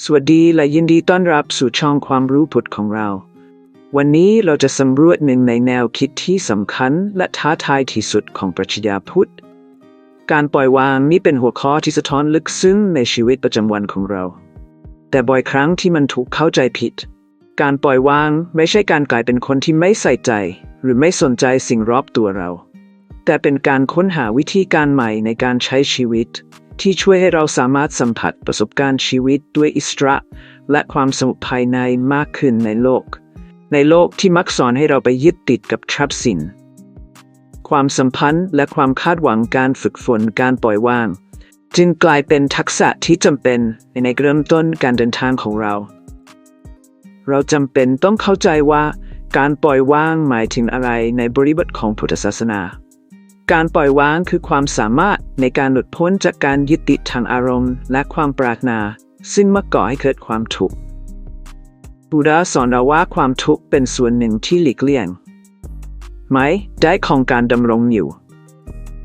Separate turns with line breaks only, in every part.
สวัสดีและยินดีต้อนรับสู่ช่องความรู้พุทธของเรา วันนี้เราจะสำรวจหนึ่งในแนวคิดที่สำคัญและท้าทายที่สุดของปรัชญาพุทธ การปล่อยวางนี้เป็นหัวข้อที่สะท้อนลึกซึ้งในชีวิตประจำวันของเรา แต่บ่อยครั้งที่มันถูกเข้าใจผิด การปล่อยวางไม่ใช่การกลายเป็นคนที่ไม่ใส่ใจ หรือไม่สนใจสิ่งรอบตัวเรา แต่เป็นการค้นหาวิธีการใหม่ในการใช้ชีวิต ที่ช่วยให้เราสามารถสัมผัสประสบการณ์ชีวิตด้วยอิสระและความสงบภายในมากขึ้นในโลก ในโลกที่มักสอนให้เราไปยึดติดกับทรัพย์สิน ความสัมพันธ์และความคาดหวังการฝึกฝนการปล่อยวาง จึงกลายเป็นทักษะที่จำเป็นในเริ่มต้นการเดินทางของเรา เราจำเป็นต้องเข้าใจว่าการปล่อยวางหมายถึงอะไรในบริบทของพุทธศาสนา การปล่อยวางคือความสามารถในการหลุดพ้นจากการยึดติดทางอารมณ์ และความปรารถนา ซึ่งมักก่อให้เกิดความทุกข์บูดาสอนเราว่าความทุกข์เป็นส่วนหนึ่งที่หลีกเลี่ยงไม่ได้ของการดำรงอยู่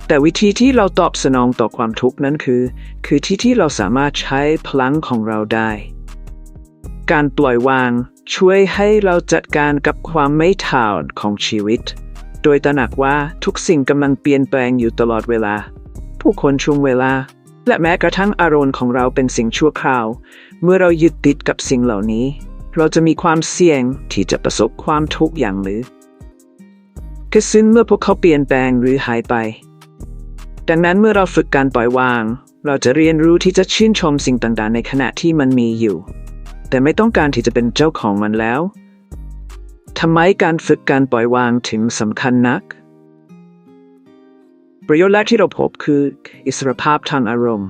แต่วิธีที่เราตอบสนองต่อความทุกข์นั้นคือ คือที่ที่เราสามารถใช้พลังของเราได้ การปล่อยวางช่วยให้เราจัดการกับความไม่ถาวรของชีวิต โดยตระหนักว่าทุกสิ่งกำลังเปลี่ยนแปลงอยู่ตลอดเวลา ผู้คนช่วงเวลา และแม้กระทั่งอารมณ์ของเราเป็นสิ่งชั่วคราว เมื่อเรายึดติดกับสิ่งเหล่านี้ เราจะมีความเสี่ยงที่จะประสบความทุกข์อย่างหรือคือซึ่งเมื่อพวกเขาเปลี่ยนแปลงหรือหายไป ดังนั้นเมื่อเราฝึกการปล่อยวาง เราจะเรียนรู้ที่จะชื่นชมสิ่งต่างๆ ในขณะที่มันมีอยู่ แต่ไม่ต้องการที่จะเป็นเจ้าของมันแล้ว ทำไมการฝึกการปล่อยวางถึงสำคัญนัก ประโยชน์แรกที่เราพบคือ อิสรภาพทางอารมณ์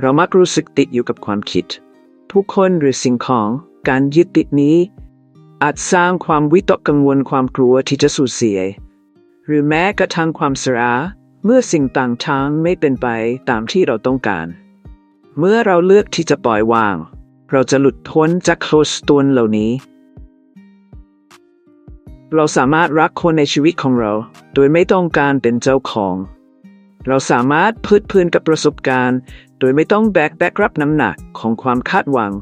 เรามักรู้สึกติดอยู่กับความคิด ผู้คนหรือสิ่งของการยึดติดนี้ อาจสร้างความวิตกกังวลความกลัวที่จะสูญเสีย หรือแม้กระทั่งความสราเมื่อสิ่งต่างๆไม่เป็นไปตามที่เราต้องการ เมื่อเราเลือกที่จะปล่อยวาง เราจะหลุดพ้นจากโคลสตูนเหล่านี้ เราสามารถรักคนในชีวิตของเรา โดยไม่ต้องการเป็นเจ้าของ เราสามารถพืดพื้นกับประสบการณ์ โดยไม่ต้องแบกแบกรับน้ำหนักของความคาดหวัง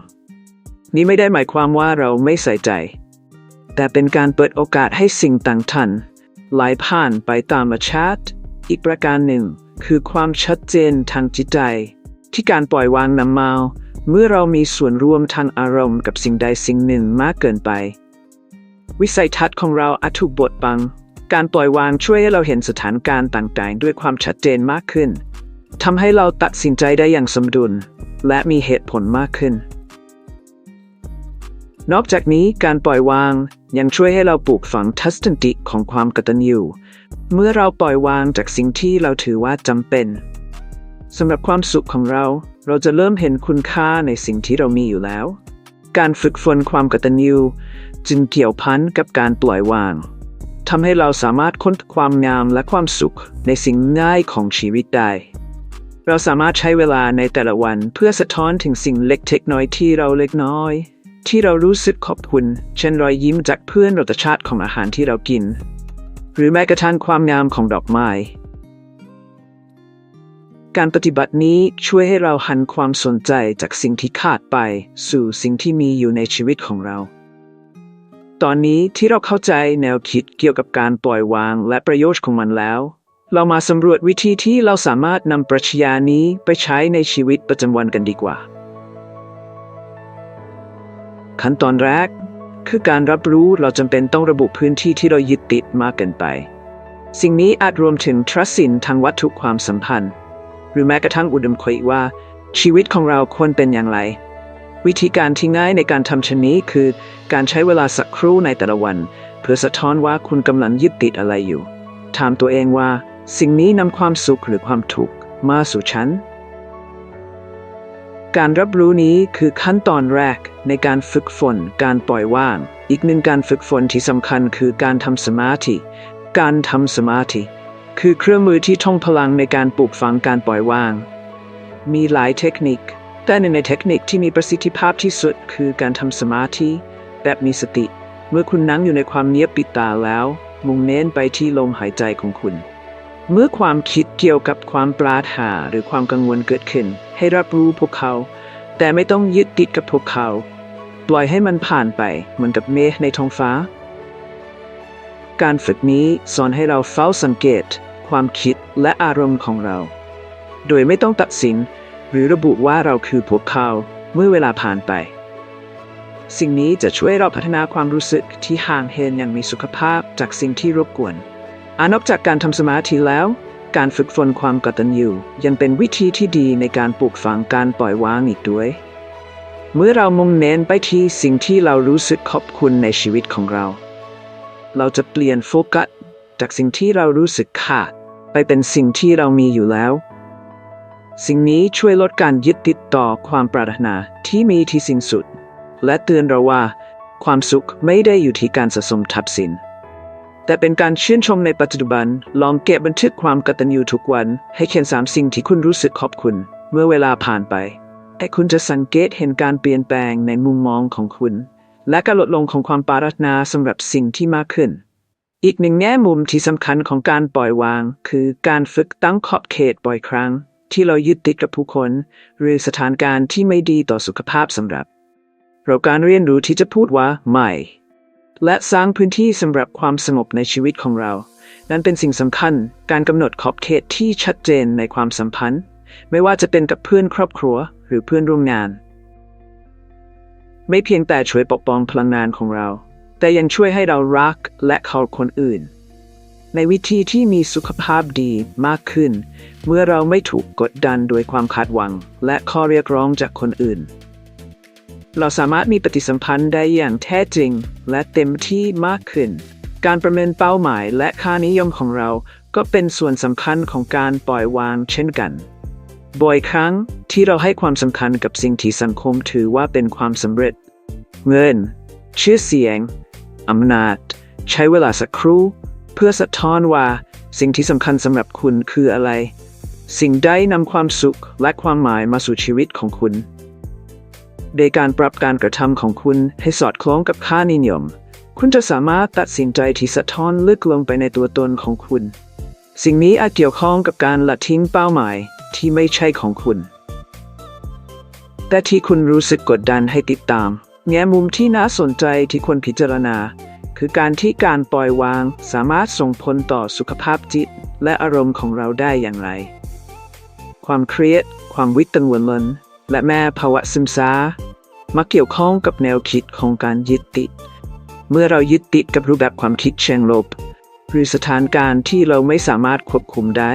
นี่ไม่ได้หมายความว่าเราไม่ใส่ใจ แต่เป็นการเปิดโอกาสให้สิ่งต่างๆไหลผ่านไปตามธรรมชาติ อีกประการหนึ่ง คือความชัดเจนทางจิตใจ ที่การปล่อยวางนำมาเมื่อเรามีส่วนร่วมทางอารมณ์กับสิ่งใดสิ่งหนึ่งมากเกินไป วิสัยทัศน์ของเราอาจถูกบดบัง การปล่อยวางช่วยให้เราเห็นสถานการณ์ต่างๆ ด้วยความชัดเจนมากขึ้นทำให้เราตัดสินใจได้อย่างสมดุล และมีเหตุผลมากขึ้น นอกจากนี้การปล่อยวางยังช่วยให้เราปลูกฝังทัศนคติของความกตัญญูเมื่อเราปล่อยวางจากสิ่งที่เราถือว่าจำเป็นสำหรับความสุขของเรา เราจะเริ่มเห็นคุณค่าในสิ่งที่เรามีอยู่แล้ว การฝึกฝนความกตัญญู จึงเกี่ยวพันกับการปล่อยวางทำให้เราสามารถค้นความงามและความสุขในสิ่งง่ายของชีวิตได้ เราสามารถใช้เวลาในแต่ละวันเพื่อสะท้อนถึงสิ่งเล็กเทคน้อยที่เราเล็กน้อย ที่เรารู้สึกขอบคุณ เช่นรอยยิ้มจากเพื่อนรสชาติของอาหารที่เรากิน หรือแม้กระทั่งความงามของดอกไม้การปฏิบัตินี้ช่วยให้เราหันความสนใจจากสิ่งที่ขาดไป สู่สิ่งที่มีอยู่ในชีวิตของเรา ตอนนี้ที่เราเข้าใจแนวคิดเกี่ยวกับการปล่อยวางและประโยชน์ของมันแล้ว เรามาสำรวจวิธีที่เราสามารถนำปรัชญานี้ไปใช้ในชีวิตประจำวันกันดีกว่า ขั้นตอนแรก คือการรับรู้เราจำเป็นต้องระบุพื้นที่ที่เรายึดติดมากเกินไป สิ่งนี้อาจรวมถึงทรัพย์สินทางวัตถุความสัมพันธ์ หรือแม้กระทั่งอุดมคติว่า ชีวิตของเราควรเป็นอย่างไร วิธีการที่ง่ายในการทำเช่นนี้คือการใช้เวลาสักครู่ในแต่ละวัน เพื่อสะท้อนว่าคุณกำลังยึดติดอะไรอยู่ ถามตัวเองว่า สิ่งนี้นำความสุขหรือความทุกข์มาสู่ฉัน การรับรู้นี้คือขั้นตอนแรกในการฝึกฝนการปล่อยวาง อีกหนึ่งการฝึกฝนที่สำคัญคือการทำสมาธิ การทำสมาธิ คือเครื่องมือที่ท่องพลังในการปลูกฝังการปล่อยวาง มีหลายเทคนิค แต่หนึ่งในเทคนิคที่มีประสิทธิภาพที่สุดคือการทำสมาธิแบบมีสติ เมื่อคุณนั่งอยู่ในความเงียบปิดตาแล้ว มุ่งเน้นไปที่ลมหายใจของคุณ เมื่อความคิดเกี่ยวกับความปราถาหรือความกังวลเกิดขึ้น ให้รับรู้พวกเขา แต่ไม่ต้องยึดติดกับพวกเขา ปล่อยให้มันผ่านไปเหมือนกับเมฆในท้องฟ้า การฝึกนี้สอนให้เราเฝ้าสังเกต ความคิดและอารมณ์ของเรา โดยไม่ต้องตัดสิน หรือระบุว่าเราคือพวกเขาเมื่อเวลาผ่านไป สิ่งนี้จะช่วยเราพัฒนาความรู้สึกที่ห่างเหินอย่างมีสุขภาพจากสิ่งที่รบกวนอนอกจากการทำสมาธิแล้ว การฝึกฝนความกตัญญูยังเป็นวิธีที่ดีในการปลูกฝังการปล่อยวางอีกด้วย เมื่อเรามุ่งเน้นไปที่สิ่งที่เรารู้สึกขอบคุณในชีวิตของเรา เราจะเปลี่ยนโฟกัสจากสิ่งที่เรารู้สึกขาดไปเป็นสิ่งที่เรามีอยู่แล้ว สิ่งนี้ช่วยลดการยึดติดต่อความปรารถนาที่มีที่สิ้นสุด และเตือนเราว่า ความสุขไม่ได้อยู่ที่การสะสมทรัพย์สิน แต่เป็นการชื่นชมในปัจจุบัน ลองเก็บบันทึกความกตัญญูทุกวัน ให้เขียนสามสิ่งที่คุณรู้สึกขอบคุณ เมื่อเวลาผ่านไปไอ้คุณจะสังเกตเห็นการเปลี่ยนแปลงในมุมมองของคุณ และการลดลงของความปรารถนาสำหรับสิ่งที่มากขึ้น อีกหนึ่งแง่มุมที่สำคัญของการปล่อยวาง คือการฝึกตั้งขอบเขตบ่อยครั้ง ที่เรายึดติดกับผู้คน หรือสถานการณ์ที่ไม่ดีต่อสุขภาพสำหรับ เราการเรียนรู้ที่จะพูดว่าไม่ และสร้างพื้นที่สำหรับความสงบในชีวิตของเรา นั้นเป็นสิ่งสำคัญการกำหนดขอบเขตที่ชัดเจนในความสัมพันธ์ ไม่ว่าจะเป็นกับเพื่อนครอบครัวหรือเพื่อนร่วมงาน ไม่เพียงแต่ช่วยปกป้องพลังงานของเรา แต่ยังช่วยให้เรารักและเคารพคนอื่น ในวิธีที่มีสุขภาพดีมากขึ้น เมื่อเราไม่ถูกกดดันโดยความคาดหวัง และข้อเรียกร้องจากคนอื่น เราสามารถมีปฏิสัมพันธ์ได้อย่างแท้จริงและเต็มที่มากขึ้น การประเมินเป้าหมายและค่านิยมของเราก็เป็นส่วนสำคัญของการปล่อยวางเช่นกัน บ่อยครั้งที่เราให้ความสำคัญกับสิ่งที่สังคมถือว่าเป็นความสำเร็จ เงิน ชื่อเสียงอำนาจ ใช้เวลาสักครู่ เพื่อสะท้อนว่า สิ่งที่สำคัญสำหรับคุณคืออะไร สิ่งใดนำความสุขและความหมายมาสู่ชีวิตของคุณโดยการปรับการกระทำของคุณให้สอดคล้องกับค่านิยม คุณจะสามารถตัดสินใจที่สะท้อนลึกลงไปในตัวตนของคุณ สิ่งนี้อาจเกี่ยวข้องกับการละทิ้งเป้าหมายที่ไม่ใช่ของคุณ แต่ที่คุณรู้สึกกดดันให้ติดตาม แง่มุมที่น่าสนใจที่ควรพิจารณา คือการที่การปล่อยวางสามารถส่งผลต่อสุขภาพจิต และอารมณ์ของเราได้อย่างไร ความเครียด ความวิตกังวลและแม่ภาวะซึมซามักเกี่ยวข้องกับแนวคิดของการยึดติด เมื่อเรายึดติดกับรูปแบบความคิดเชิงลบ หรือสถานการณ์ที่เราไม่สามารถควบคุมได้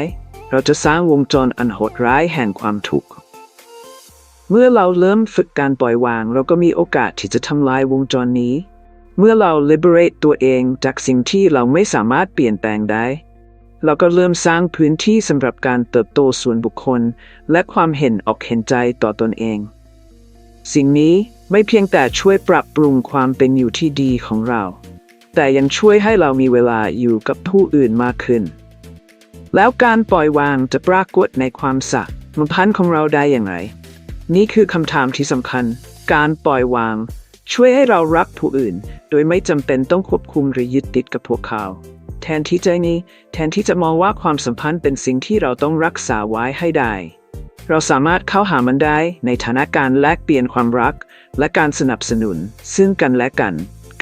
เราจะสร้างวงจรอันโหดร้ายแห่งความทุกข์ เมื่อเราเริ่มฝึกการปล่อยวาง เราก็มีโอกาสที่จะทำลายวงจรนี้ เมื่อเรา liberate ตัวเองจากสิ่งที่เราไม่สามารถเปลี่ยนแปลงได้ เราก็เริ่มสร้างพื้นที่สำหรับการเติบโตส่วนบุคคล และความเห็นออกเห็นใจต่อตนเอง สิ่งนี้ไม่เพียงแต่ช่วยปรับปรุงความเป็นอยู่ที่ดีของเรา แต่ยังช่วยให้เรามีเวลาอยู่กับผู้อื่นมากขึ้น แล้วการปล่อยวางจะปรากฏในความสักมันพันธ์ของเราได้อย่างไร นี่คือคำถามที่สำคัญ การปล่อยวาง ช่วยให้เรารักผู้อื่น โดยไม่จำเป็นต้องควบคุมหรือยึดติดกับพวกเขา แทนที่จะนี้ แทนที่จะมองว่าความสัมพันธ์เป็นสิ่งที่เราต้องรักษาไว้ให้ได้ เราสามารถเข้าหามันได้ในฐานะการแลกเปลี่ยนความรัก และการสนับสนุน ซึ่งกันและกัน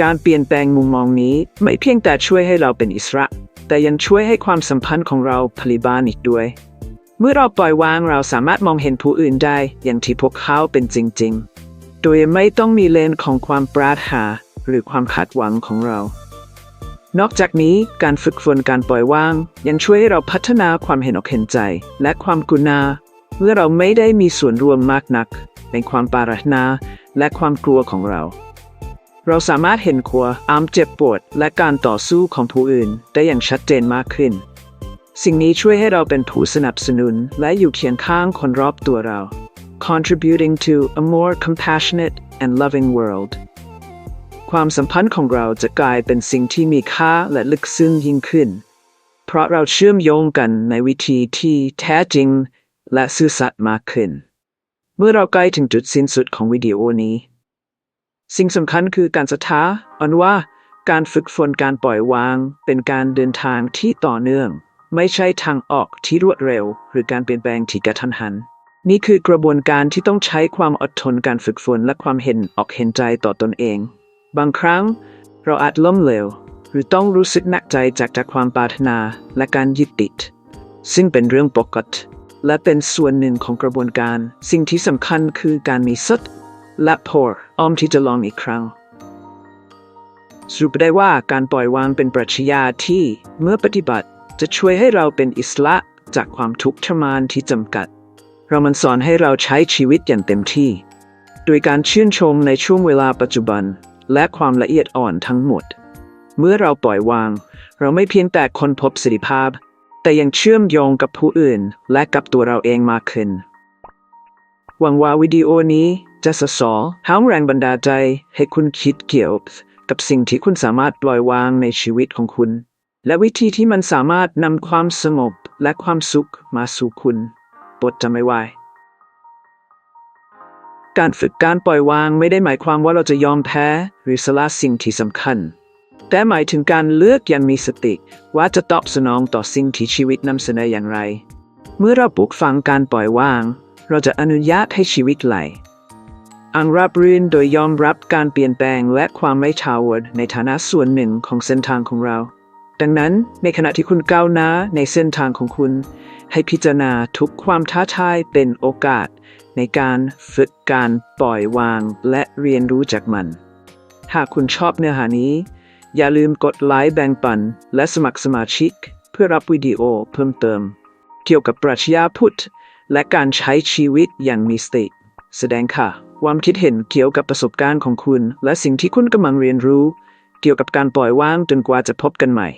การเปลี่ยนแปลงมุมมองนี้ ไม่เพียงแต่ช่วยให้เราเป็นอิสระ แต่ยังช่วยให้ความสัมพันธ์ของเราพลิบานอีกด้วย เมื่อเราปล่อยวางเราสามารถมองเห็นผู้อื่นได้อย่างที่พวกเขาเป็นจริง ๆ โดยไม่ต้องมีเลนของความปรารถนาหรือความคาดหวังของเรา นอกจากนี้การฝึกฝนการปล่อยวาง ยังช่วยให้เราพัฒนาความเห็นอกเห็นใจ และความกุณาเมื่อเราไม่ได้มีส่วนร่วมมากนัก ในความปรารถนาและความกลัวของเรา เราสามารถเห็นครัวอามเจ็บปวด และการต่อสู้ของผู้อื่น ได้อย่างชัดเจนมากขึ้น สิ่งนี้ช่วยให้เราเป็นผู้สนับสนุน และอยู่เคียงข้างคนรอบตัวเรา contributing to a more compassionate and loving world ความสัมพันธ์ของเราจะกลายเป็นสิ่งที่มีค่าและลึกซึ้งยิ่งขึ้น เพราะเราเชื่อมโยงกันในวิธีที่แท้จริงและซื่อสัตย์มากขึ้น เมื่อเราใกล้ถึงจุดสิ้นสุดของวิดีโอนี้ สิ่งสำคัญคือการศรัทธาอันว่าการฝึกฝนการปล่อยวาง เป็นการเดินทางที่ต่อเนื่อง ไม่ใช่ทางออกที่รวดเร็ว หรือการเปลี่ยนแปลงที่กระทันหัน นี่คือกระบวนการที่ต้องใช้ความอดทนการฝึกฝนและความเห็นออกเห็นใจต่อตนเอง บางครั้งเราอาจล้มเหลว หรือต้องรู้สึกหนักใจจากจากความปรารถนาและการยึดติด ซึ่งเป็นเรื่องปกติและเป็นส่วนหนึ่งของกระบวนการ สิ่งที่สำคัญคือการมีสติและพออ้อมที่จะลองอีกครั้งสรุปได้ว่าการปล่อยวางเป็นปรัชญาที่เมื่อปฏิบัติจะช่วยให้เราเป็นอิสระจากความทุกข์ทรมานที่จำกัด เรามันสอนให้เราใช้ชีวิตอย่างเต็มที่ โดยการชื่นชมในช่วงเวลาปัจจุบัน และความละเอียดอ่อนทั้งหมด เมื่อเราปล่อยวาง เราไม่เพียงแต่คนพบสิทธิภาพ แต่ยังเชื่อมโยงกับผู้อื่น และกับตัวเราเองมากขึ้น หวังว่าวิดีโอนี้จะสะสอนหาแรงบันดาลใจให้คุณคิดเกี่ยวกับสิ่งที่คุณสามารถปล่อยวางในชีวิตของคุณ และวิธีที่มันสามารถนำความสงบและความสุขมาสู่คุณ ปรดจำไม่ไว้การฝึกการปล่อยวางไม่ได้หมายความว่าเราจะยอมแพ้หรือสละสิ่งที่สำคัญ แต่หมายถึงการเลือกอย่างมีสติ ว่าจะตอบสนองต่อสิ่งที่ชีวิตนำเสนออย่างไร เมื่อเราปลูกฝังการปล่อยวาง เราจะอนุญาตให้ชีวิตไหล อังรับรื่นโดยยอมรับการเปลี่ยนแปลงและความไม่ถาวรในฐานะส่วนหนึ่งของเส้นทางของเรา ดังนั้นในขณะที่คุณก้าวหน้าในเส้นทางของคุณ ให้พิจารณาทุกความท้าทายเป็นโอกาส ในการฝึกการปล่อยวางและเรียนรู้จากมัน หากคุณชอบเนื้อหานี้ อย่าลืมกดไลค์แบ่งปัน และสมัครสมาชิก เพื่อรับวิดีโอเพิ่มเติม เกี่ยวกับปรัชญาพุทธ และการใช้ชีวิตอย่างมีสติ แสดงค่ะ ความคิดเห็นเกี่ยวกับประสบการณ์ของคุณ และสิ่งที่คุณกำลังเรียนรู้ เกี่ยวกับการปล่อยวางจนกว่าจะพบกันใหม่